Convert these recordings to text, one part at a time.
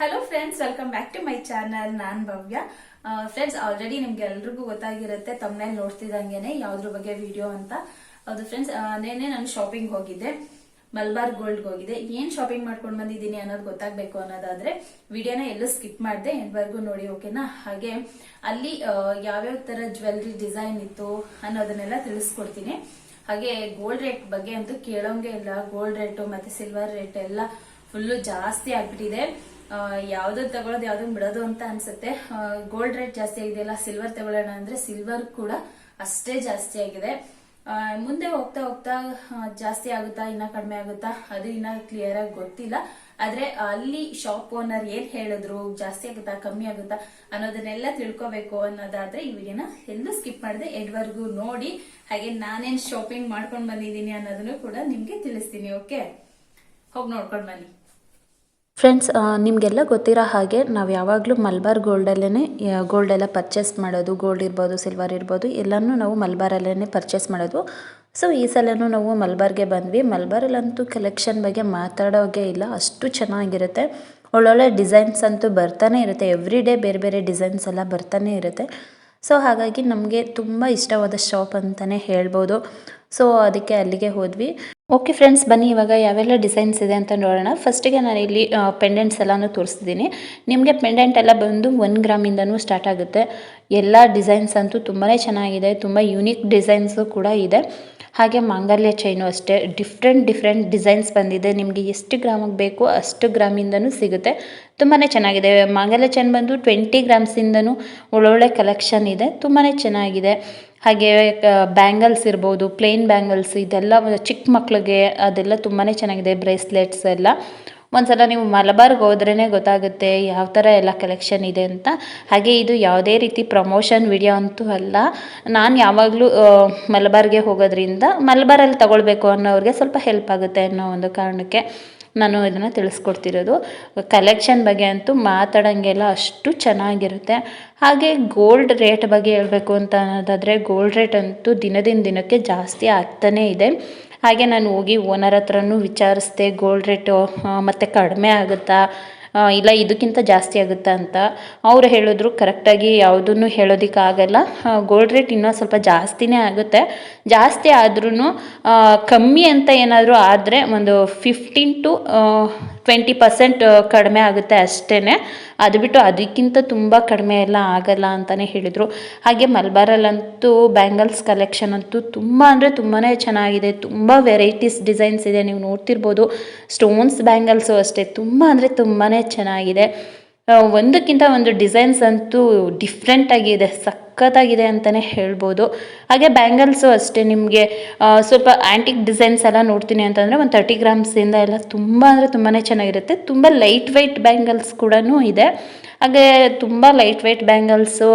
Hello friends welcome back to my channel non Bhavya. Friends already ನಿಮ್ಗೆ ಎಲ್ರಿಗೂ ಗೊತ್ತಾಗಿರುತ್ತೆ ತಮ್ಮನೇಲಿ ನೋಡ್ತಿದ್ದಂಗೆನೆ ಯಾವ್ದ್ರ ಬಗ್ಗೆ ವಿಡಿಯೋ ಅಂತ. ಹೌದು ಫ್ರೆಂಡ್ಸ್ ನೇನೆ ನಾನು ಶಾಪಿಂಗ್ ಹೋಗಿದ್ದೆ. ಮಲ್ಬಾರ್ ಗೋಲ್ಡ್ ಹೋಗಿದೆ ಏನ್ ಶಾಪಿಂಗ್ ಮಾಡ್ಕೊಂಡು ಬಂದಿದ್ದೀನಿ ಅನ್ನೋದು ಗೊತ್ತಾಗ್ಬೇಕು ಅನ್ನೋದಾದ್ರೆ, ವಿಡಿಯೋನ ಎಲ್ಲೂ ಸ್ಕಿಪ್ ಮಾಡಿದೆ ಎಂವರೆಗೂ ನೋಡಿ ಓಕೆನಾ ಹಾಗೆ, ಅಲ್ಲಿ ಯಾವ್ಯಾವ ತರ ಜ್ಯುವೆಲ್ರಿ ಡಿಸೈನ್ ಇತ್ತು ಅನ್ನೋದನ್ನೆಲ್ಲ ತಿಳಿಸ್ಕೊಡ್ತೀನಿ. ಹಾಗೆ ಗೋಲ್ಡ್ ರೇಟ್ ಬಗ್ಗೆ ಅಂತೂ ಕೇಳೋಂಗೆ ಇಲ್ಲ. ಗೋಲ್ಡ್ ರೇಟು ಮತ್ತೆ ಸಿಲ್ವರ್ ರೇಟ್ ಎಲ್ಲ ಫುಲ್ಲು ಜಾಸ್ತಿ ಆಗ್ಬಿಟ್ಟಿದೆ. ಆ, ಯಾವ್ದು ತಗೊಳ್ಳೋದು ಯಾವ್ದು ಬಿಡೋದು ಅಂತ ಅನ್ಸುತ್ತೆ. ಗೋಲ್ಡ್ ರೇಟ್ ಜಾಸ್ತಿ ಆಗಿದೆಯಲ್ಲ ಸಿಲ್ವರ್ ತಗೊಳ್ಳೋಣ ಅಂದ್ರೆ ಸಿಲ್ವರ್ ಕೂಡ ಅಷ್ಟೇ ಜಾಸ್ತಿ ಆಗಿದೆ. ಮುಂದೆ ಹೋಗ್ತಾ ಹೋಗ್ತಾ ಜಾಸ್ತಿ ಆಗುತ್ತಾ ಇನ್ನ ಕಡಿಮೆ ಆಗುತ್ತಾ ಅದು ಇನ್ನ ಕ್ಲಿಯರ್ ಆಗಿ ಗೊತ್ತಿಲ್ಲ. ಆದ್ರೆ ಅಲ್ಲಿ ಶಾಪ್ ಓನರ್ ಏನ್ ಹೇಳಿದ್ರು ಜಾಸ್ತಿ ಆಗುತ್ತಾ ಕಮ್ಮಿ ಆಗುತ್ತಾ ಅನ್ನೋದನ್ನೆಲ್ಲ ತಿಳ್ಕೊಬೇಕು ಅನ್ನೋದಾದ್ರೆ ಈ ಎಲ್ಲೂ ಸ್ಕಿಪ್ ಮಾಡದೆ ಎಡ್ವರ್ಗೂ ನೋಡಿ. ಹಾಗೆ ನಾನೇನ್ ಶಾಪಿಂಗ್ ಮಾಡ್ಕೊಂಡ್ ಬಂದಿದ್ದೀನಿ ಅನ್ನೋದನ್ನು ಕೂಡ ನಿಮ್ಗೆ ತಿಳಿಸ್ತೀನಿ ಓಕೆ ಹೋಗಿ ನೋಡ್ಕೊಂಡ್ ಬನ್ನಿ. ಫ್ರೆಂಡ್ಸ್ ನಿಮಗೆಲ್ಲ ಗೊತ್ತಿರೋ ಹಾಗೆ ನಾವು ಯಾವಾಗಲೂ ಮಲ್ಬಾರ್ ಗೋಲ್ಡಲ್ಲೇ ಗೋಲ್ಡ್ ಎಲ್ಲ ಪರ್ಚೇಸ್ ಮಾಡೋದು ಗೋಲ್ಡ್ ಇರ್ಬೋದು ಸಿಲ್ವರ್ ಇರ್ಬೋದು, ಎಲ್ಲನೂ ನಾವು ಮಲ್ಬಾರಲ್ಲೇ ಪರ್ಚೇಸ್ ಮಾಡೋದು. ಸೊ ಈ ಸಲನೂ ನಾವು ಮಲ್ಬಾರ್ಗೆ ಬಂದ್ವಿ. ಮಲ್ಬಾರಲ್ಲಂತೂ ಕಲೆಕ್ಷನ್ ಬಗ್ಗೆ ಮಾತಾಡೋಗೆ ಇಲ್ಲ. ಅಷ್ಟು ಚೆನ್ನಾಗಿರುತ್ತೆ. ಒಳ್ಳೊಳ್ಳೆ ಡಿಸೈನ್ಸ್ ಅಂತೂ ಬರ್ತಾನೆ ಇರುತ್ತೆ. ಎವ್ರಿ ಡೇ ಬೇರೆ ಬೇರೆ ಡಿಸೈನ್ಸ್ ಎಲ್ಲ ಬರ್ತಾನೆ ಇರುತ್ತೆ. ಸೊ ಹಾಗಾಗಿ ನಮಗೆ ತುಂಬ ಇಷ್ಟವಾದ ಶಾಪ್ ಅಂತಲೇ ಹೇಳ್ಬೋದು. ಸೊ ಅದಕ್ಕೆ ಅಲ್ಲಿಗೆ ಹೋದ್ವಿ. ಓಕೆ ಫ್ರೆಂಡ್ಸ್ ಬನ್ನಿ, ಇವಾಗ ಯಾವೆಲ್ಲ ಡಿಸೈನ್ಸ್ ಇದೆ ಅಂತ ನೋಡೋಣ. ಫಸ್ಟಿಗೆ ನಾನು ಇಲ್ಲಿ ಪೆಂಡೆಂಟ್ಸ್ ಎಲ್ಲನೂ ತೋರಿಸ್ತಿದ್ದೀನಿ ನಿಮಗೆ ಪೆಂಡೆಂಟ್ ಎಲ್ಲ ಬಂದು ಒನ್ ಗ್ರಾಮಿಂದನೂ ಸ್ಟಾರ್ಟ್ ಆಗುತ್ತೆ. ಎಲ್ಲ ಡಿಸೈನ್ಸ್ ಅಂತೂ ತುಂಬಾ ಚೆನ್ನಾಗಿದೆ, ತುಂಬ ಯುನೀಕ್ ಡಿಸೈನ್ಸು ಕೂಡ ಇದೆ. ಹಾಗೆ ಮಾಂಗಲ್ಯ ಚೈನು ಅಷ್ಟೇ ಡಿಫ್ರೆಂಟ್ ಡಿಫ್ರೆಂಟ್ ಡಿಸೈನ್ಸ್ ಬಂದಿದೆ. ನಿಮಗೆ ಎಷ್ಟು ಗ್ರಾಮಿಗೆ ಬೇಕು ಅಷ್ಟು ಗ್ರಾಮಿಂದನೂ ಸಿಗುತ್ತೆ. ತುಂಬಾ ಚೆನ್ನಾಗಿದೆ. ಮಾಂಗಲ್ಯ ಚೈನ್ ಬಂದು ಟ್ವೆಂಟಿ ಗ್ರಾಮ್ಸಿಂದನೂ ಒಳ್ಳೊಳ್ಳೆ ಕಲೆಕ್ಷನ್ ಇದೆ. ತುಂಬಾ ಚೆನ್ನಾಗಿದೆ. ಹಾಗೆ ಬ್ಯಾಂಗಲ್ಸ್ ಇರ್ಬೋದು ಪ್ಲೇನ್ ಬ್ಯಾಂಗಲ್ಸ್ ಇದೆಲ್ಲ ಚಿಕ್ಕ ಮಕ್ಳಿಗೆ ಅದೆಲ್ಲ ತುಂಬಾ ಚೆನ್ನಾಗಿದೆ. ಬ್ರೇಸ್ಲೆಟ್ಸ್ ಎಲ್ಲ. ಒಂದ್ಸಲ ನೀವು ಮಲಬಾರ್ಗೆ ಹೋದ್ರೇ ಗೊತ್ತಾಗುತ್ತೆ ಯಾವ ಥರ ಎಲ್ಲ ಕಲೆಕ್ಷನ್ ಇದೆ ಅಂತ. ಹಾಗೆ ಇದು ಯಾವುದೇ ರೀತಿ ಪ್ರಮೋಷನ್ ವಿಡಿಯೋ ಅಂತೂ ಅಲ್ಲ. ನಾನು ಯಾವಾಗಲೂ ಮಲಬಾರ್ಗೆ ಹೋಗೋದ್ರಿಂದ ಮಲಬಾರಲ್ಲಿ ತಗೊಳ್ಬೇಕು ಅನ್ನೋರಿಗೆ ಸ್ವಲ್ಪ ಹೆಲ್ಪ್ ಆಗುತ್ತೆ ಅನ್ನೋ ಒಂದು ಕಾರಣಕ್ಕೆ ನಾನು ಇದನ್ನು ತಿಳಿಸ್ಕೊಡ್ತಿರೋದು. ಕಲೆಕ್ಷನ್ ಬಗ್ಗೆ ಅಂತೂ ಮಾತಾಡೋಂಗೆಲ್ಲ ಅಷ್ಟು ಚೆನ್ನಾಗಿರುತ್ತೆ. ಹಾಗೆ ಗೋಲ್ಡ್ ರೇಟ್ ಬಗ್ಗೆ ಹೇಳಬೇಕು ಅಂತ ಅನ್ನೋದಾದರೆ ಗೋಲ್ಡ್ ರೇಟ್ ಅಂತೂ ದಿನದಿಂದ ದಿನಕ್ಕೆ ಜಾಸ್ತಿ ಆಗ್ತಾನೇ ಇದೆ. ಹಾಗೆ ನಾನು ಹೋಗಿ ಓನರ್ ಹತ್ರನೂ ವಿಚಾರಿಸ್ದೆ ಗೋಲ್ಡ್ ರೇಟು ಮತ್ತು ಕಡಿಮೆ ಆಗುತ್ತಾ ಇಲ್ಲ ಇದಕ್ಕಿಂತ ಜಾಸ್ತಿ ಆಗುತ್ತಾ ಅಂತ. ಅವ್ರು ಹೇಳಿದ್ರು ಕರೆಕ್ಟಾಗಿ ಯಾವುದನ್ನು ಹೇಳೋದಕ್ಕಾಗಲ್ಲ. ಗೋಲ್ಡ್ ರೇಟ್ ಇನ್ನೂ ಸ್ವಲ್ಪ ಜಾಸ್ತಿನೇ ಆಗುತ್ತೆ. ಜಾಸ್ತಿ ಆದ್ರೂ ಕಮ್ಮಿ ಅಂತ ಏನಾದರೂ ಆದರೆ ಒಂದು ಫಿಫ್ಟೀನ್ ಟು ಟ್ವೆಂಟಿ ಪರ್ಸೆಂಟ್ ಕಡಿಮೆ ಆಗುತ್ತೆ ಅಷ್ಟೇ ಅದು ಬಿಟ್ಟು ಅದಕ್ಕಿಂತ ತುಂಬ ಕಡಿಮೆ ಎಲ್ಲ ಆಗಲ್ಲ ಅಂತಲೇ ಹೇಳಿದರು. ಹಾಗೆ ಮಲ್ಬಾರಲ್ಲಂತೂ ಬ್ಯಾಂಗಲ್ಸ್ ಕಲೆಕ್ಷನ್ ಅಂತೂ ತುಂಬ ಅಂದರೆ ತುಂಬಾ ಚೆನ್ನಾಗಿದೆ. ತುಂಬ ವೆರೈಟೀಸ್ ಡಿಸೈನ್ಸ್ ಇದೆ. ನೀವು ನೋಡ್ತಿರ್ಬೋದು. ಸ್ಟೋನ್ಸ್ ಬ್ಯಾಂಗಲ್ಸು ಅಷ್ಟೇ. ತುಂಬ ಅಂದರೆ ತುಂಬಾ ಚೆನ್ನಾಗಿದೆ. ಒಂದಕ್ಕಿಂತ ಒಂದು ಡಿಸೈನ್ಸ್ ಅಂತೂ ಡಿಫ್ರೆಂಟ್ ಆಗಿದೆ. ಸಖತ್ತಾಗಿದೆ ಅಂತಲೇ ಹೇಳ್ಬೋದು. ಹಾಗೆ ಬ್ಯಾಂಗಲ್ಸು ಅಷ್ಟೇ ನಿಮಗೆ ಸ್ವಲ್ಪ ಆ್ಯಂಟಿಕ್ ಡಿಸೈನ್ಸ್ ಎಲ್ಲ ನೋಡ್ತೀನಿ ಅಂತಂದರೆ ಒಂದು ತರ್ಟಿ ಗ್ರಾಮ್ಸಿಂದ ಎಲ್ಲ ತುಂಬ ಅಂದರೆ ತುಂಬಾ ಚೆನ್ನಾಗಿರುತ್ತೆ. ತುಂಬ ಲೈಟ್ ವೆಯ್ಟ್ ಬ್ಯಾಂಗಲ್ಸ್ ಕೂಡ ಇದೆ. ಹಾಗೆ ತುಂಬ ಲೈಟ್ ವೆಯ್ಟ್ ಬ್ಯಾಂಗಲ್ಸು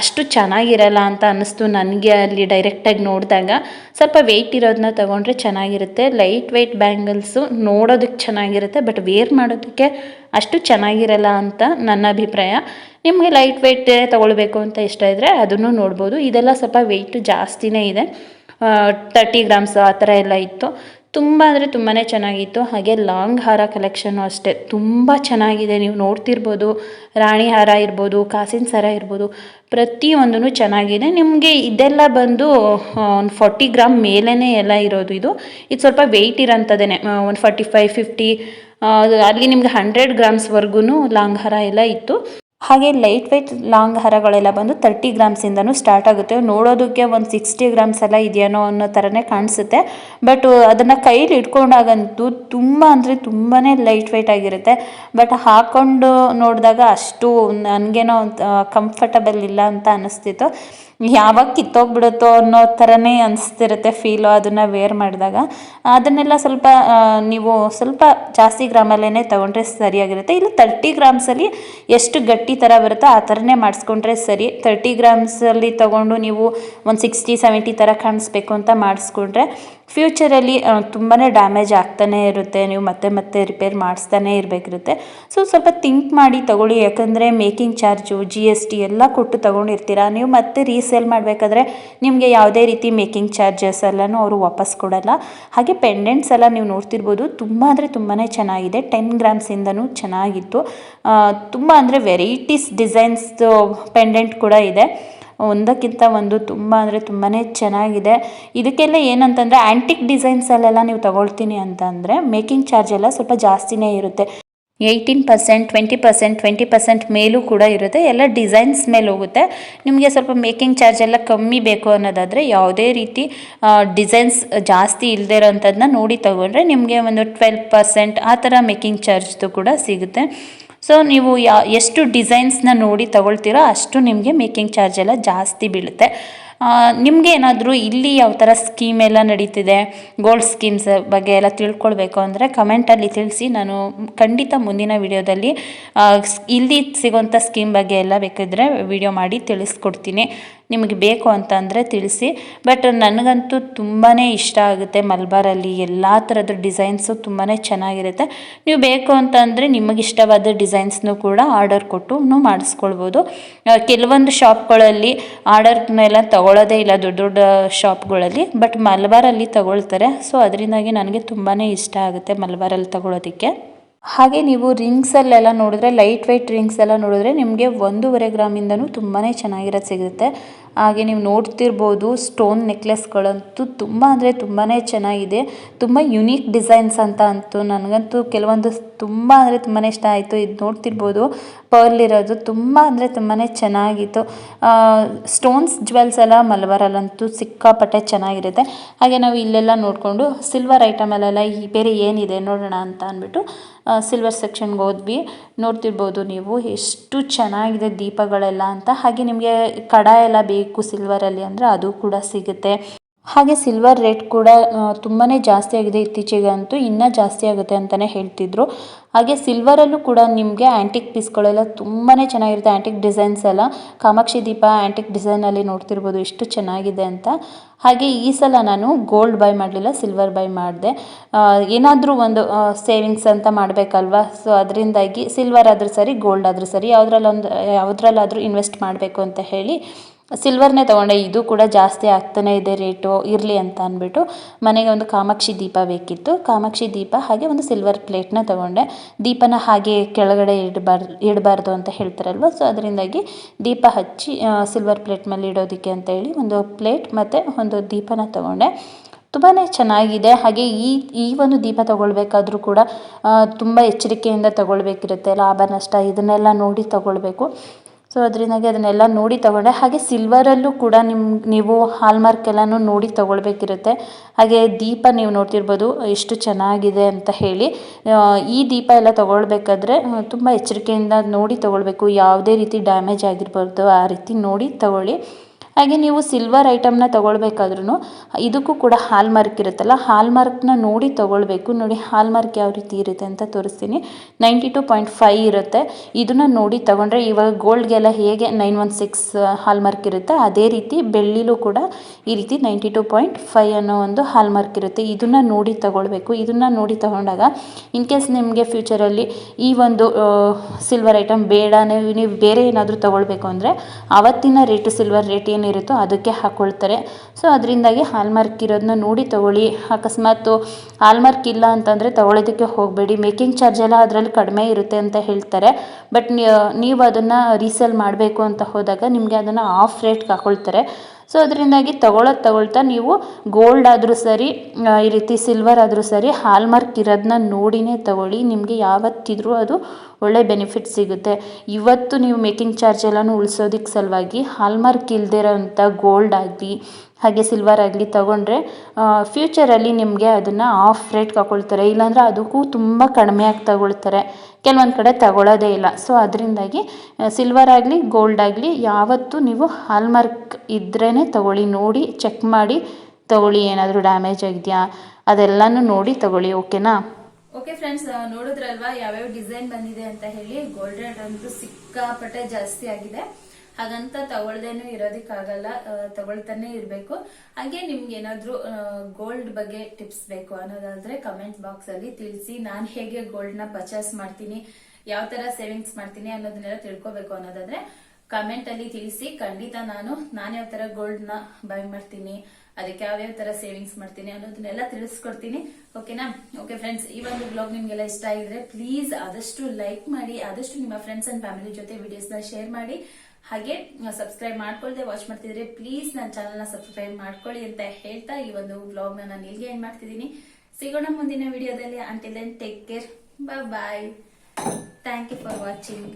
ಅಷ್ಟು ಚೆನ್ನಾಗಿರಲ್ಲ ಅಂತ ಅನ್ನಿಸ್ತು ನನಗೆ ಅಲ್ಲಿ ಡೈರೆಕ್ಟಾಗಿ ನೋಡಿದಾಗ. ಸ್ವಲ್ಪ ವೆಯ್ಟ್ ಇರೋದನ್ನ ತೊಗೊಂಡ್ರೆ ಚೆನ್ನಾಗಿರುತ್ತೆ. ಲೈಟ್ ವೆಯ್ಟ್ ಬ್ಯಾಂಗಲ್ಸು ನೋಡೋದಕ್ಕೆ ಚೆನ್ನಾಗಿರುತ್ತೆ ಬಟ್ ವೇರ್ ಮಾಡೋದಕ್ಕೆ ಅಷ್ಟು ಚೆನ್ನಾಗಿರಲ್ಲ ಅಂತ ನನ್ನ ಅಭಿಪ್ರಾಯ. ನಿಮಗೆ ಲೈಟ್ ವೆಯ್ಟ್ ತೊಗೊಳ್ಬೇಕು ಅಂತ ಇಷ್ಟ ಇದ್ದರೆ ಅದನ್ನು ನೋಡ್ಬೋದು. ಇದೆಲ್ಲ ಸ್ವಲ್ಪ ವೆಯ್ಟು ಜಾಸ್ತಿನೇ ಇದೆ. ತರ್ಟಿ ಗ್ರಾಮ್ಸ್ ಆ ಥರ ಎಲ್ಲ ಇತ್ತು. ತುಂಬ ಅಂದರೆ ತುಂಬಾ ಚೆನ್ನಾಗಿತ್ತು. ಹಾಗೆ ಲಾಂಗ್ ಹಾರ ಕಲೆಕ್ಷನ್ನು ಅಷ್ಟೇ. ತುಂಬ ಚೆನ್ನಾಗಿದೆ. ನೀವು ನೋಡ್ತಿರ್ಬೋದು. ರಾಣಿ ಹಾರ ಇರ್ಬೋದು, ಕಾಸಿನ ಸರ ಇರ್ಬೋದು. ಪ್ರತಿಯೊಂದೂ ಚೆನ್ನಾಗಿದೆ. ನಿಮಗೆ ಇದೆಲ್ಲ ಬಂದು ಒಂದು ಫಾರ್ಟಿ ಗ್ರಾಮ್ ಮೇಲೇ ಎಲ್ಲ ಇರೋದು ಇದು. ಇದು ಸ್ವಲ್ಪ ವೆಯ್ಟ್ ಇರೋಂಥದ್ದೇ ಒಂದು ಫಾರ್ಟಿ ಫೈವ್ ಫಿಫ್ಟಿ ಅಲ್ಲಿ ನಿಮ್ಗೆ ಹಂಡ್ರೆಡ್ ಗ್ರಾಮ್ಸ್ವರೆಗೂ ಲಾಂಗ್ ಹಾರ ಎಲ್ಲ ಇತ್ತು. ಹಾಗೆ ಲೈಟ್ ವೆಯ್ಟ್ ಲಾಂಗ್ ಹರಗಳೆಲ್ಲ ಬಂದು ತರ್ಟಿ ಗ್ರಾಮ್ಸಿಂದನೂ ಸ್ಟಾರ್ಟ್ ಆಗುತ್ತೆ. ನೋಡೋದಕ್ಕೆ ಒಂದು ಸಿಕ್ಸ್ಟಿ ಗ್ರಾಮ್ಸ್ ಎಲ್ಲ ಇದೆಯೇನೋ ಅನ್ನೋ ಥರನೇ ಕಾಣಿಸುತ್ತೆ. ಬಟ್ ಅದನ್ನು ಕೈಲಿ ಇಟ್ಕೊಂಡಾಗಂತೂ ತುಂಬ ಅಂದರೆ ತುಂಬಾ ಲೈಟ್ ವೆಯ್ಟ್ ಆಗಿರುತ್ತೆ. ಬಟ್ ಹಾಕ್ಕೊಂಡು ನೋಡಿದಾಗ ಅಷ್ಟು ನನಗೇನೋ ಕಂಫರ್ಟಬಲ್ ಇಲ್ಲ ಅಂತ ಅನ್ನಿಸ್ತಿತ್ತು ಯಾವಾಗ ಕಿತ್ತೋಗ್ಬಿಡುತ್ತೋ ಅನ್ನೋ ಥರನೇ ಅನಿಸ್ತಿರುತ್ತೆ ಫೀಲು ಅದನ್ನು ವೇರ್ ಮಾಡಿದಾಗ. ಅದನ್ನೆಲ್ಲ ಸ್ವಲ್ಪ ನೀವು ಸ್ವಲ್ಪ ಜಾಸ್ತಿ ಗ್ರಾಮಲ್ಲೇ ತೊಗೊಂಡ್ರೆ ಸರಿಯಾಗಿರುತ್ತೆ. ಇಲ್ಲ ತರ್ಟಿ ಗ್ರಾಮ್ಸಲ್ಲಿ ಎಷ್ಟು ಗಟ್ಟಿ ಥರ ಬರುತ್ತೋ ಆ ಥರನೇ ಮಾಡಿಸ್ಕೊಂಡ್ರೆ ಸರಿ. ತರ್ಟಿ ಗ್ರಾಮ್ಸಲ್ಲಿ ತೊಗೊಂಡು ನೀವು ಒಂದು ಸಿಕ್ಸ್ಟಿ ಸೆವೆಂಟಿ ಥರ ಕಾಣಿಸ್ಬೇಕು ಅಂತ ಮಾಡಿಸ್ಕೊಂಡ್ರೆ ಫ್ಯೂಚರಲ್ಲಿ ತುಂಬಾ ಡ್ಯಾಮೇಜ್ ಆಗ್ತಾನೆ ಇರುತ್ತೆ. ನೀವು ಮತ್ತೆ ಮತ್ತೆ ರಿಪೇರ್ ಮಾಡಿಸ್ತಾನೆ ಇರಬೇಕಿರುತ್ತೆ. ಸೊ, ಸ್ವಲ್ಪ ಥಿಂಕ್ ಮಾಡಿ ತಗೊಳ್ಳಿ. ಯಾಕಂದರೆ making charge G S T ಎಲ್ಲ ಕೊಟ್ಟು ತೊಗೊಂಡಿರ್ತೀರ? ನೀವು ಮತ್ತೆ ರೀಸೇಲ್ ಮಾಡಬೇಕಾದ್ರೆ ನಿಮಗೆ ಯಾವುದೇ ರೀತಿ ಮೇಕಿಂಗ್ ಚಾರ್ಜಸ್ ಎಲ್ಲನೂ ಅವರು ವಾಪಸ್ ಕೊಡಲ್ಲ. ಹಾಗೆ ಪೆಂಡೆಂಟ್ಸ್ ಎಲ್ಲ ನೀವು ನೋಡ್ತಿರ್ಬೋದು. ತುಂಬ ಅಂದರೆ ತುಂಬಾ ಚೆನ್ನಾಗಿದೆ. ಟೆನ್ ಗ್ರಾಮ್ಸಿಂದನೂ ಚೆನ್ನಾಗಿತ್ತು. ತುಂಬ ಅಂದರೆ ವೆರೈಟೀಸ್ ಡಿಸೈನ್ಸ್ದು ಪೆಂಡೆಂಟ್ ಕೂಡ ಇದೆ. ಒಂದಕ್ಕಿಂತ ಒಂದು ತುಂಬ ಅಂದರೆ ತುಂಬಾ ಚೆನ್ನಾಗಿದೆ. ಇದಕ್ಕೆಲ್ಲ ಏನಂತಂದರೆ ಆ್ಯಂಟಿಕ್ ಡಿಸೈನ್ಸಲ್ಲೆಲ್ಲ ನೀವು ತಗೊಳ್ತೀನಿ ಅಂತಂದರೆ ಮೇಕಿಂಗ್ ಚಾರ್ಜ್ ಎಲ್ಲ ಸ್ವಲ್ಪ ಜಾಸ್ತಿನೇ ಇರುತ್ತೆ. Eighteen percent twenty percent twenty percent ಮೇಲೂ ಕೂಡ ಇರುತ್ತೆ. ಎಲ್ಲ ಡಿಸೈನ್ಸ್ ಮೇಲೆ ಹೋಗುತ್ತೆ. ನಿಮಗೆ ಸ್ವಲ್ಪ ಮೇಕಿಂಗ್ ಚಾರ್ಜ್ ಎಲ್ಲ ಕಮ್ಮಿ ಬೇಕು ಅನ್ನೋದಾದರೆ ಯಾವುದೇ ರೀತಿ ಡಿಸೈನ್ಸ್ ಜಾಸ್ತಿ ಇಲ್ಲದೇ ಇರೋಂಥದ್ದನ್ನ ನೋಡಿ ತಗೊಂಡ್ರೆ ನಿಮಗೆ ಒಂದು ಟ್ವೆಲ್ ಪರ್ಸೆಂಟ್ ಆ ಥರ ಮೇಕಿಂಗ್ ಚಾರ್ಜ್ದು ಕೂಡ ಸಿಗುತ್ತೆ. ಸೊ ನೀವು ಯಾ, ಎಷ್ಟು ಡಿಸೈನ್ಸ್ನ ನೋಡಿ ತಗೊಳ್ತೀರೋ ಅಷ್ಟು ನಿಮಗೆ ಮೇಕಿಂಗ್ ಚಾರ್ಜ್ ಎಲ್ಲ ಜಾಸ್ತಿ ಬೀಳುತ್ತೆ. ನಿಮಗೆ ಏನಾದರೂ ಇಲ್ಲಿ ಯಾವ ಥರ ಸ್ಕೀಮ್ ಎಲ್ಲ ನಡೀತಿದೆ ಗೋಲ್ಡ್ ಸ್ಕೀಮ್ಸ್ ಬಗ್ಗೆ ಎಲ್ಲ ತಿಳ್ಕೊಳ್ಬೇಕು ಅಂದರೆ ಕಮೆಂಟಲ್ಲಿ ತಿಳಿಸಿ. ನಾನು ಖಂಡಿತ ಮುಂದಿನ ವಿಡಿಯೋದಲ್ಲಿ ಇಲ್ಲಿ ಸಿಗೋಂಥ ಸ್ಕೀಮ್ ಬಗ್ಗೆ ಎಲ್ಲ ಬೇಕಿದ್ರೆ ವಿಡಿಯೋ ಮಾಡಿ ತಿಳಿಸ್ಕೊಡ್ತೀನಿ. ನಿಮಗೆ ಬೇಕು ಅಂತಂದರೆ ತಿಳಿಸಿ. ಬಟ್ ನನಗಂತೂ ತುಂಬಾ ಇಷ್ಟ ಆಗುತ್ತೆ ಮಲ್ಬಾರಲ್ಲಿ ಎಲ್ಲ ಥರದ ಡಿಸೈನ್ಸು ತುಂಬಾ ಚೆನ್ನಾಗಿರುತ್ತೆ. ನೀವು ಬೇಕು ಅಂತಂದರೆ ನಿಮಗೆ ಇಷ್ಟವಾದ ಡಿಸೈನ್ಸ್ನೂ ಕೂಡ ಆರ್ಡರ್ ಕೊಟ್ಟು ಮಾಡಿಸ್ಕೊಳ್ಬೋದು. ಕೆಲವೊಂದು ಶಾಪ್ಗಳಲ್ಲಿ ಆರ್ಡರ್ನೆಲ್ಲ ತಗೊಳ್ಳೋದೇ ಇಲ್ಲ ದೊಡ್ಡ ದೊಡ್ಡ ಶಾಪ್ಗಳಲ್ಲಿ ಬಟ್ ಮಲಬಾರಲ್ಲಿ ತಗೊಳ್ತಾರೆ. ಸೊ ಅದರಿಂದಾಗಿ ನನಗೆ ತುಂಬಾ ಇಷ್ಟ ಆಗುತ್ತೆ ಮಲ್ಬಾರಲ್ಲಿ ತಗೊಳ್ಳೋದಕ್ಕೆ ಹಾಗೆ ನೀವು ರಿಂಗ್ಸಲ್ಲೆಲ್ಲ ನೋಡಿದ್ರೆ ಲೈಟ್ ವೆಯ್ಟ್ ರಿಂಗ್ಸ್ ಎಲ್ಲ ನೋಡಿದ್ರೆ ನಿಮಗೆ ಒಂದೂವರೆ ಗ್ರಾಮಿಂದನೂ ತುಂಬಾ ಚೆನ್ನಾಗಿರೋದು ಸಿಗುತ್ತೆ. ಹಾಗೆ ನೀವು ನೋಡ್ತಿರ್ಬೋದು ಸ್ಟೋನ್ ನೆಕ್ಲೆಸ್ಗಳಂತೂ ತುಂಬ ಅಂದರೆ ತುಂಬಾ ಚೆನ್ನಾಗಿದೆ. ತುಂಬ ಯುನಿಕ್ ಡಿಸೈನ್ಸ್ ಅಂತ ಅಂತೂ ನನಗಂತೂ ಕೆಲವೊಂದು ತುಂಬ ಅಂದರೆ ತುಂಬಾ ಇಷ್ಟ ಆಯಿತು. ಇದು ನೋಡ್ತಿರ್ಬೋದು. ಪರ್ಲ್ ಇರೋದು ತುಂಬ ಅಂದರೆ ತುಂಬಾ ಚೆನ್ನಾಗಿತ್ತು. ಸ್ಟೋನ್ಸ್ ಜ್ಯುವೆಲ್ಸ್ ಎಲ್ಲ ಮಲಬಾರಲ್ಲಂತೂ ಸಿಕ್ಕಾಪಟ್ಟೆ ಚೆನ್ನಾಗಿರುತ್ತೆ. ಹಾಗೆ ನಾವು ಇಲ್ಲೆಲ್ಲ ನೋಡಿಕೊಂಡು ಸಿಲ್ವರ್ ಐಟಮಲ್ಲೆಲ್ಲ ಈ ಬೇರೆ ಏನಿದೆ ನೋಡೋಣ ಅಂತ ಅಂದ್ಬಿಟ್ಟು ಸಿಲ್ವರ್ ಸೆಕ್ಷನ್ಗೆ ಹೋದ್ವಿ. ನೋಡ್ತಿರ್ಬೋದು ನೀವು ಎಷ್ಟು ಚೆನ್ನಾಗಿದೆ ದೀಪಗಳೆಲ್ಲ ಅಂತ. ಹಾಗೆ ನಿಮಗೆ ಕಡ ಎಲ್ಲ ಬೇಕು ಸಿಲ್ವರಲ್ಲಿ ಅಂದರೆ ಅದು ಕೂಡ ಸಿಗುತ್ತೆ. ಹಾಗೆ ಸಿಲ್ವರ್ ರೇಟ್ ಕೂಡ ತುಂಬಾ ಜಾಸ್ತಿ ಆಗಿದೆ ಇತ್ತೀಚೆಗೆ ಅಂತೂ, ಇನ್ನೂ ಜಾಸ್ತಿ ಆಗುತ್ತೆ ಅಂತಲೇ ಹೇಳ್ತಿದ್ರು. ಹಾಗೆ ಸಿಲ್ವರಲ್ಲೂ ಕೂಡ ನಿಮಗೆ ಆ್ಯಂಟಿಕ್ ಪೀಸ್ಗಳೆಲ್ಲ ತುಂಬಾ ಚೆನ್ನಾಗಿರುತ್ತೆ ಆ್ಯಂಟಿಕ್ ಡಿಸೈನ್ಸ್ ಎಲ್ಲ. ಕಾಮಾಕ್ಷಿ ದೀಪ ಆ್ಯಂಟಿಕ್ ಡಿಸೈನಲ್ಲಿ ನೋಡ್ತಿರ್ಬೋದು ಎಷ್ಟು ಚೆನ್ನಾಗಿದೆ ಅಂತ. ಹಾಗೆ ಈ ಸಲ ನಾನು ಗೋಲ್ಡ್ ಬೈ ಮಾಡಲಿಲ್ಲ ಸಿಲ್ವರ್ ಬೈ ಮಾಡಿದೆ. ಏನಾದರೂ ಒಂದು ಸೇವಿಂಗ್ಸ್ ಅಂತ ಮಾಡಬೇಕಲ್ವಾ? ಸೊ ಅದರಿಂದಾಗಿ ಸಿಲ್ವರ್ ಆದರೂ ಸರಿ ಗೋಲ್ಡ್ ಆದರೂ ಸರಿ, ಯಾವುದ್ರಲ್ಲೊಂದು, ಯಾವುದ್ರಲ್ಲಾದರೂ ಇನ್ವೆಸ್ಟ್ ಮಾಡಬೇಕು ಅಂತ ಹೇಳಿ ಸಿಲ್ವರ್ನೇ ತೊಗೊಂಡೆ. ಇದು ಕೂಡ ಜಾಸ್ತಿ ಆಗ್ತಾನೇ ಇದೆ ರೇಟು. ಇರಲಿ ಅಂತ ಅಂದ್ಬಿಟ್ಟು ಮನೆಗೆ ಒಂದು ಕಾಮಾಕ್ಷಿ ದೀಪ ಬೇಕಿತ್ತು. ಕಾಮಾಕ್ಷಿ ದೀಪ ಹಾಗೆ ಒಂದು ಸಿಲ್ವರ್ ಪ್ಲೇಟ್ನ ತೊಗೊಂಡೆ. ದೀಪನ ಹಾಗೆ ಕೆಳಗಡೆ ಇಡಬಾರ್ದು ಇಡಬಾರ್ದು ಅಂತ ಹೇಳ್ತಾರಲ್ವ? ಸೊ ಅದರಿಂದಾಗಿ ದೀಪ ಹಚ್ಚಿ ಸಿಲ್ವರ್ ಪ್ಲೇಟ್ ಮೇಲೆ ಇಡೋದಕ್ಕೆ ಅಂತ ಹೇಳಿ ಒಂದು ಪ್ಲೇಟ್ ಮತ್ತು ಒಂದು ದೀಪನ ತೊಗೊಂಡೆ. ತುಂಬಾ ಚೆನ್ನಾಗಿದೆ. ಹಾಗೆ ಈ ಈ ಒಂದು ದೀಪ ತಗೊಳ್ಬೇಕಾದ್ರೂ ಕೂಡ ತುಂಬ ಎಚ್ಚರಿಕೆಯಿಂದ ತಗೊಳ್ಬೇಕಿರುತ್ತೆ. ಲಾಭ, ನಷ್ಟ ಇದನ್ನೆಲ್ಲ ನೋಡಿ ತಗೊಳ್ಬೇಕು. ಸೊ ಅದರಿಂದಾಗಿ ಅದನ್ನೆಲ್ಲ ನೋಡಿ ತೊಗೊಂಡೆ. ಹಾಗೆ ಸಿಲ್ವರಲ್ಲೂ ಕೂಡ ನಿಮ್ಮ ನೀವು ಹಾಲ್ಮಾರ್ಕ್ ಎಲ್ಲನೂ ನೋಡಿ ತೊಗೊಳ್ಬೇಕಿರುತ್ತೆ. ಹಾಗೆ ದೀಪ ನೀವು ನೋಡ್ತಿರ್ಬೋದು, ಎಷ್ಟು ಚೆನ್ನಾಗಿದೆ ಅಂತ ಹೇಳಿ. ಈ ದೀಪ ಎಲ್ಲ ತೊಗೊಳ್ಬೇಕಾದ್ರೆ ತುಂಬ ಎಚ್ಚರಿಕೆಯಿಂದ ನೋಡಿ ತೊಗೊಳ್ಬೇಕು. ಯಾವುದೇ ರೀತಿ ಡ್ಯಾಮೇಜ್ ಆಗಿರ್ಬಾರ್ದು, ಆ ರೀತಿ ನೋಡಿ ತಗೊಳ್ಳಿ. ಹಾಗೆ ನೀವು ಸಿಲ್ವರ್ ಐಟಮ್ನ ತೊಗೊಳ್ಬೇಕಾದ್ರೂ ಇದಕ್ಕೂ ಕೂಡ ಹಾಲ್ ಮಾರ್ಕ್ ಇರುತ್ತಲ್ಲ ಹಾಲ್ ಮಾರ್ಕ್ನ ನೋಡಿ ತೊಗೊಳ್ಬೇಕು. ನೋಡಿ ಹಾಲ್ ಮಾರ್ಕ್ ಯಾವ ರೀತಿ ಇರುತ್ತೆ ಅಂತ ತೋರಿಸ್ತೀನಿ. ನೈಂಟಿ ಟು ಪಾಯಿಂಟ್ ಫೈ ಇರುತ್ತೆ. ಇದನ್ನು ನೋಡಿ ತೊಗೊಂಡ್ರೆ ಇವಾಗ ಗೋಲ್ಡ್ಗೆಲ್ಲ ಹೇಗೆ nine one six hallmark ಇರುತ್ತೆ. ಅದೇ ರೀತಿ ಬೆಳ್ಳಿಲೂ ಕೂಡ ಈ ರೀತಿ ನೈಂಟಿ ಟು ಪಾಯಿಂಟ್ ಫೈ ಅನ್ನೋ ಒಂದು ಹಾಲ್ ಮಾರ್ಕ್ ಇರುತ್ತೆ. ಇದನ್ನು ನೋಡಿ ತಗೊಳ್ಬೇಕು. ಇದನ್ನು ನೋಡಿ ತಗೊಂಡಾಗ ಇನ್ ಕೇಸ್ ನಿಮಗೆ ಫ್ಯೂಚರಲ್ಲಿ ಈ ಒಂದು ಸಿಲ್ವರ್ ಐಟಮ್ ಬೇಡ, ನೀವು ನೀವು ಬೇರೆ ಏನಾದರೂ ತೊಗೊಳ್ಬೇಕು ಅಂದರೆ ಆವತ್ತಿನ ರೇಟು ಸಿಲ್ವರ್ ರೇಟ್ ಏನಿರುತ್ತೋ ಅದಕ್ಕೆ ಹಾಕ್ಕೊಳ್ತಾರೆ ಸೊ ಅದರಿಂದಾಗಿ ಹಾಲ್ಮಾರ್ಕ್ ಇರೋದನ್ನ ನೋಡಿ ತಗೊಳ್ಳಿ. ಅಕಸ್ಮಾತು ಹಾಲ್ಮಾರ್ಕ್ ಇಲ್ಲ ಅಂತಂದರೆ ತಗೊಳ್ಳೋದಕ್ಕೆ ಹೋಗಬೇಡಿ. ಮೇಕಿಂಗ್ ಚಾರ್ಜ್ ಎಲ್ಲ ಅದರಲ್ಲಿ ಕಡಿಮೆ ಇರುತ್ತೆ ಅಂತ ಹೇಳ್ತಾರೆ. ಬಟ್ ನೀವು ಅದನ್ನು ರೀಸೇಲ್ ಮಾಡಬೇಕು ಅಂತ ಹೋದಾಗ ನಿಮಗೆ ಅದನ್ನು ಆಫ್ ರೇಟ್ಗೆ ಹಾಕ್ಕೊಳ್ತಾರೆ ಸೊ ಅದರಿಂದಾಗಿ ತಗೊಳ್ಳೋದು ತಗೊಳ್ತಾ ನೀವು ಗೋಲ್ಡ್ ಆದರೂ ಸರಿ ಈ ರೀತಿ ಸಿಲ್ವರ್ ಆದರೂ ಸರಿ ಹಾಲ್ಮಾರ್ಕ್ ಇರೋದನ್ನ ನೋಡಿನೇ ತಗೊಳ್ಳಿ. ನಿಮಗೆ ಯಾವತ್ತಿದ್ರೂ ಅದು ಒಳ್ಳೆ ಬೆನಿಫಿಟ್ ಸಿಗುತ್ತೆ. ಇವತ್ತು ನೀವು ಮೇಕಿಂಗ್ ಚಾರ್ಜ್ ಎಲ್ಲನೂ ಉಳಿಸೋದಕ್ಕೆ ಸಲುವಾಗಿ ಹಾಲ್ಮಾರ್ಕ್ ಇಲ್ಲದೇ ಇರೋಂಥ ಗೋಲ್ಡ್ ಆಗಲಿ ಹಾಗೆ ಸಿಲ್ವರ್ ಆಗಲಿ ತಗೊಂಡ್ರೆ ಫ್ಯೂಚರಲ್ಲಿ ನಿಮಗೆ ಅದನ್ನು ಆಫ್ ರೇಟ್ಗೆ ಹಾಕೊಳ್ತಾರೆ ಇಲ್ಲಾಂದರೆ ಅದಕ್ಕೂ ತುಂಬ ಕಡಿಮೆಯಾಗಿ ತಗೊಳ್ತಾರೆ. ಕೆಲವೊಂದು ಕಡೆ ತಗೊಳ್ಳೋದೇ ಇಲ್ಲ. ಸೊ ಅದರಿಂದಾಗಿ ಸಿಲ್ವರ್ ಆಗಲಿ ಗೋಲ್ಡ್ ಆಗಲಿ ಯಾವತ್ತೂ ನೀವು ಹಾಲ್ಮಾರ್ಕ್ ಇದ್ರೇ ತಗೊಳ್ಳಿ. ನೋಡಿ ಚೆಕ್ ಮಾಡಿ, ತಗೊಳ್ಳಿ ಏನಾದರೂ ಡ್ಯಾಮೇಜ್ ಆಗಿದೆಯಾ, ಅದೆಲ್ಲನೂ ನೋಡಿ ತಗೊಳ್ಳಿ ಓಕೆನಾ ಓಕೆ ಫ್ರೆಂಡ್ಸ್ ನೋಡಿದ್ರಲ್ವಾ ಯಾವ್ಯಾವ ಡಿಸೈನ್ ಬಂದಿದೆ ಅಂತ ಹೇಳಿ? ಗೋಲ್ಡ್ ರೇಟ್ ಅಂತೂ ಸಿಕ್ಕಾಪಟ್ಟೆ ಜಾಸ್ತಿ ಆಗಿದೆ. ಹಾಗಂತ ತಗೊಳ್ದೇನು ಇರೋದಕ್ಕಾಗಲ್ಲ ತಗೊಳ್ತಾನೆ ಇರಬೇಕು. ಹಾಗೆ ನಿಮ್ಗೆ ಏನಾದ್ರೂ ಗೋಲ್ಡ್ ಬಗ್ಗೆ ಟಿಪ್ಸ್ ಬೇಕು ಅನ್ನೋದಾದ್ರೆ ಕಮೆಂಟ್ ಬಾಕ್ಸ್ ಅಲ್ಲಿ ತಿಳಿಸಿ ನಾನು ಹೇಗೆ ಗೋಲ್ಡ್ನ ಪರ್ಚೇಸ್ ಮಾಡ್ತೀನಿ, ಯಾವ ತರ ಸೇವಿಂಗ್ಸ್ ಮಾಡ್ತೀನಿ ಅನ್ನೋದನ್ನೆಲ್ಲ ತಿಳ್ಕೊಬೇಕು ಅನ್ನೋದಾದ್ರೆ ಕಮೆಂಟ್ ಅಲ್ಲಿ ತಿಳಿಸಿ. ಖಂಡಿತ ನಾನು ನಾನು ಯಾವ ತರ ಗೋಲ್ಡ್ನ ಬೈ ಮಾಡ್ತೀನಿ, ಅದಕ್ಕೆ ಯಾವ್ಯಾವ ತರ ಸೇವಿಂಗ್ಸ್ ಮಾಡ್ತೀನಿ ಅನ್ನೋದನ್ನೆಲ್ಲ ತಿಳಿಸ್ಕೊಡ್ತೀನಿ. ಓಕೆನಾ ಓಕೆ ಫ್ರೆಂಡ್ಸ್ ಈ ಒಂದು ಬ್ಲಾಗ್ ನಿಮ್ಗೆಲ್ಲ ಇಷ್ಟ ಆಗಿದ್ರೆ ಪ್ಲೀಸ್ ಆದಷ್ಟು ಲೈಕ್ ಮಾಡಿ, ಆದಷ್ಟು ನಿಮ್ಮ ಫ್ರೆಂಡ್ಸ್ ಅಂಡ್ ಫ್ಯಾಮಿಲಿ ಜೊತೆ ವಿಡಿಯೋಸ್ನ ಶೇರ್ ಮಾಡಿ. ಹಾಗೆ ಸಬ್ಸ್ಕ್ರೈಬ್ ಮಾಡ್ಕೊಳ್ಳದೆ ವಾಚ್ ಮಾಡ್ತಿದ್ರೆ ಪ್ಲೀಸ್ ನನ್ನ ಚಾನಲ್ನ ಸಬ್ಸ್ಕ್ರೈಬ್ ಮಾಡ್ಕೊಳ್ಳಿ ಅಂತ ಹೇಳ್ತಾ ಈ ಒಂದು ಬ್ಲಾಗ್ ನಾನು ಇಲ್ಲಿಗೆ ಏನ್ ಮಾಡ್ತಿದ್ದೀನಿ. ಸಿಗೋಣ ಮುಂದಿನ ವಿಡಿಯೋದಲ್ಲಿ until then take care bye thank you for watching